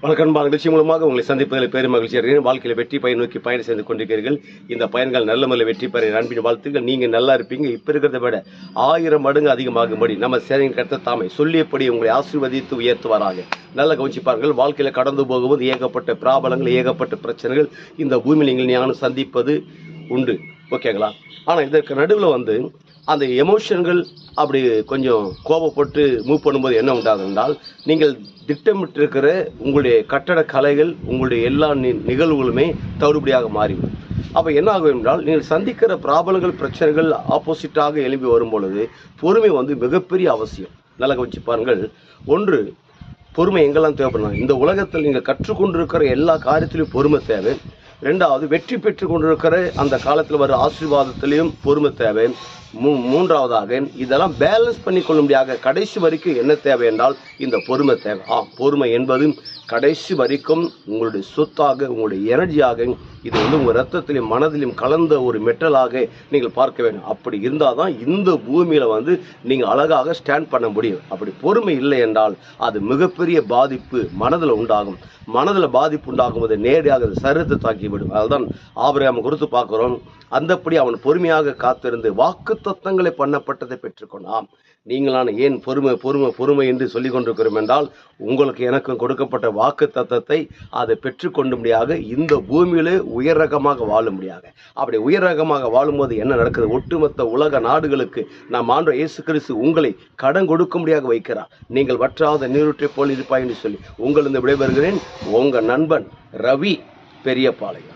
வணக்கம் நிகழ்ச்சி மூலமாக உங்களை சந்திப்பதில் பெரும் மகிழ்ச்சி அடைகிறேன். வாழ்க்கையில் வெற்றி பயன் நோக்கி பயணம் செய்து கொண்டிருக்கிறீர்கள். இந்த பயன்கள் நல்ல முறையில் வெற்றி பெற அன்பின் வாழ்த்துக்கள். நீங்கள் நல்லா இருப்பீங்க இப்போ இருக்கிறத விட ஆயிரம் மடங்கு அதிகமாகும்படி நம்ம சேனையின் கருத்த தாமை சொல்லியபடி உங்களை ஆசீர்வதித்து உயர்த்துவாராக. நல்ல கவனிச்சுப்பார்கள் வாழ்க்கையில் கடந்து போகும்போது ஏகப்பட்ட பிராபலங்கள் ஏகப்பட்ட பிரச்சனைகள் இந்த பூமியில் நீங்கள் ஞானம் சந்திப்பது உண்டு. ஓகேங்களா? ஆனால் இதற்கு நடுவில் வந்து அந்த எமோஷன்கள் அப்படி கொஞ்சம் கோபப்பட்டு மூவ் பண்ணும்போது என்ன உண்டாகும் என்றால் நீங்கள் திட்டமிட்டிருக்கிற உங்களுடைய கட்டட கலைகள் உங்களுடைய எல்லா நி- நிகழ்வுகளுமே தவிடுபடியாக மாறிவிடும். அப்போ என்ன ஆகும் என்றால் நீங்கள் சந்திக்கிற பிராபலங்கள் பிரச்சனைகள் ஆப்போசிட்டாக எழும்பி வரும் பொழுது பொறுமை வந்து மிகப்பெரிய அவசியம். நல்லா கவனிச்சு பாருங்கள். ஒன்று பொறுமை எங்கெல்லாம் தேவைப்படலாம் இந்த உலகத்தில் நீங்கள் கற்றுக்கொண்டிருக்கிற எல்லா காரியத்திலையும் பொறுமை தேவை. ரெண்டாவது வெற்றி பெற்று கொண்டிருக்கிற அந்த காலத்தில் வர ஆசீர்வாதத்திலையும் பொறுமை தேவை. மூ மூன்றாவதாக இதெல்லாம் பேலன்ஸ் பண்ணி கொள்ளும்படியாக கடைசி வரைக்கும் என்ன தேவை என்றால் இந்த பொறுமை தேவை. ஆ பொறுமை என்பது கடைசி வரைக்கும் உங்களுடைய சொத்தாக உங்களுடைய எனர்ஜியாக இது வந்து உங்கள் ரத்தத்திலையும் மனதிலும் கலந்த ஒரு மெட்டலாக நீங்கள் பார்க்க வேண்டும். அப்படி இருந்தால் தான் இந்த பூமியில் வந்து நீங்கள் அழகாக ஸ்டாண்ட் பண்ண முடியும். அப்படி பொறுமை இல்லை என்றால் அது மிகப்பெரிய பாதிப்பு மனதில் உண்டாகும். மனதில் பாதிப்பு உண்டாகும் போது நேரடியாக அது சரீரத்தை தாக்கிவிடும். அதுதான் ஆபிரகாம் குறித்து பார்க்குறோம். அந்தப்படி அவன் பொறுமையாக காத்திருந்து வாக்கு தத்தங்களை பண்ணப்பட்டதை பெற்றுக்கொண்டான். நீங்களான ஏன் பொறுமை பொறுமை பொறுமை என்று சொல்லிக் கொண்டிருக்கிறோம் என்றால் உங்களுக்கு எனக்கும் கொடுக்கப்பட்ட வாக்கு தத்தத்தை அதை பெற்றுக்கொண்டும்படியாக இந்த பூமியிலே உயர் ரகமாக வாழும்படியாக. அப்படி உயர் ரகமாக வாழும்போது என்ன நடக்குது? ஒட்டுமொத்த உலக நாடுகளுக்கு நாம் ஆண்ட இயேசு கிறிஸ்து உங்களை கடன் கொடுக்கும்படியாக வைக்கிறார். நீங்கள் வற்றாத நீரூற்றை போல் இருப்பாய் என்று சொல்லி உங்களிருந்து விடைபெறுகிறேன். உங்கள் நண்பன் ரவி பெரியபாளையம்